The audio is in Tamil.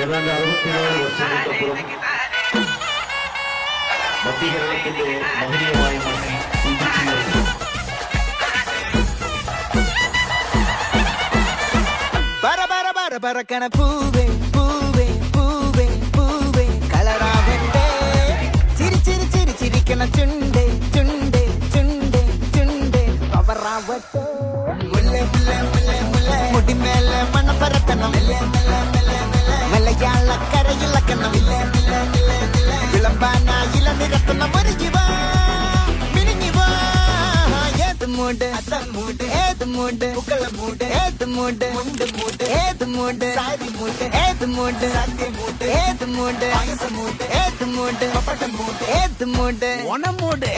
ഏതാണ്ട് അറുപത്തിനാല് വർഷങ്ങൾക്കപ്പുറം മധ്യ കേരളത്തിന്റെ മഹനീയമായ മണ്ണിൽ ഉദിച്ചുയർന്നു பர பர பர பறக்கன பூவே பூவே பூவே பூவே கலராவெண்டே சிரி சிரி சிரி சிரிக்கன சுண்டே சுண்டே சுண்டே சுண்டே பவராவட்டே முல்லை முல்லை முல்லை முல்லை கரையில் கண்ணம் விளம்பானா இள நிறத்தனம் மருகி வா மினுங்கி வா. ஏது மூடு அதான் மூடு ஏது மூடு புக்கள மூடு ஏது மூடு முண்டு மூடு ஏது மூடு சாரி மூடு ஏது மூடு சத்தி மூடு ஏது பப்பட்ட ஒன முண்டு